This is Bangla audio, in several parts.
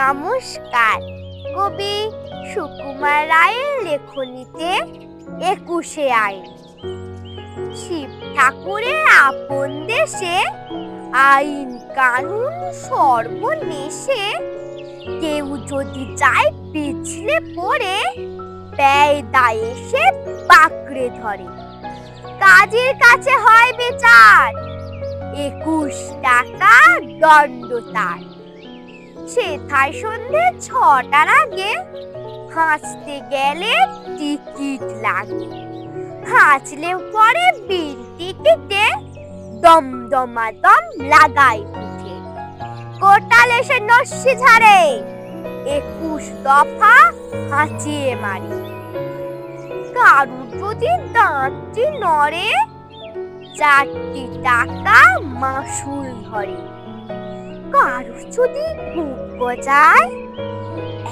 নমস্কার। কবি সুকুমার রায়ের লেখনীতে একুশে আইন শিব ঠাকুরের আপন দেশে আইন কানুন সর্বনেশে কেউ যদি যায় পিছলে পড়ে, ব্যয় দায় এসে পাকড়ে ধরে। কাজের কাছে হয় বিচার, একুশ টাকা দণ্ড তার। সেথায় সন্ধে ছটার আগে হাঁচতে গেলে টিকিট লাগে। হাঁচলে পরে বিল টিকিটে দমদমা দম লাগাই উঠে। কোটাল এসে নস্যি ঝাড়ে, একুশ দফা হাঁচিয়ে মারি। কারুর যদি দাঁতটি নড়ে, চারটি টাকা মাসুল ধরে। কারুর যদি বুক গজায়,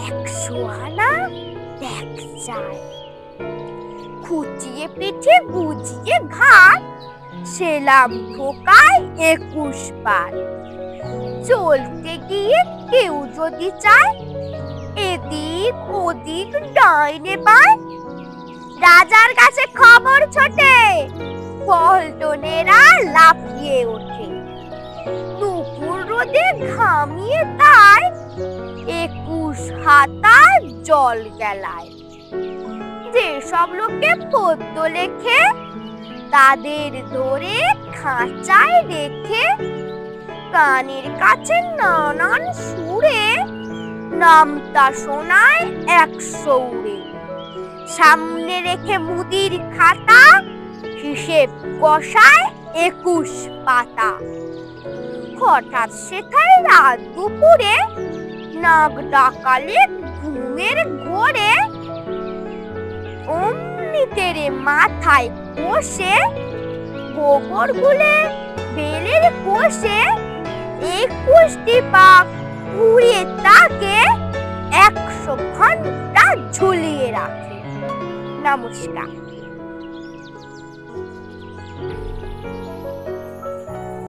একশো আনা চায় খুঁচিয়ে পিঠে গুজিয়ে ঘাট, সেলাম ঠোকায় একুশ বার। চলতে গিয়ে কেউ যদি চায়, এদিক ওদিক ডাইনে পায় রাজার কাছে খবর ছোটে, পল্টনেরা দুপুর রোদে ঘামিয়ে তাই একুশ হাতায় জল গেলায়। যেসব লোকে পদ্য লেখে, তাদের ধরে খাঁচায় রেখে, কানের কাছে নানান সুরে নামতা শোনায় একশো উড়ে সামনে রেখে মুদির খাতা, হিসেব কষায় একুশ পাতা। হঠাৎ সেথায় রাত দুপুরে নাক ডাকালে ঘুমের ঘোরে অমনি তেরে মাথায় বসে গোবর গুলে বেলের কোষে একুশটি পাক উড়িয়ে তাকে একশো ঘণ্টা ঝুলিয়ে রাখে। নমস্কার।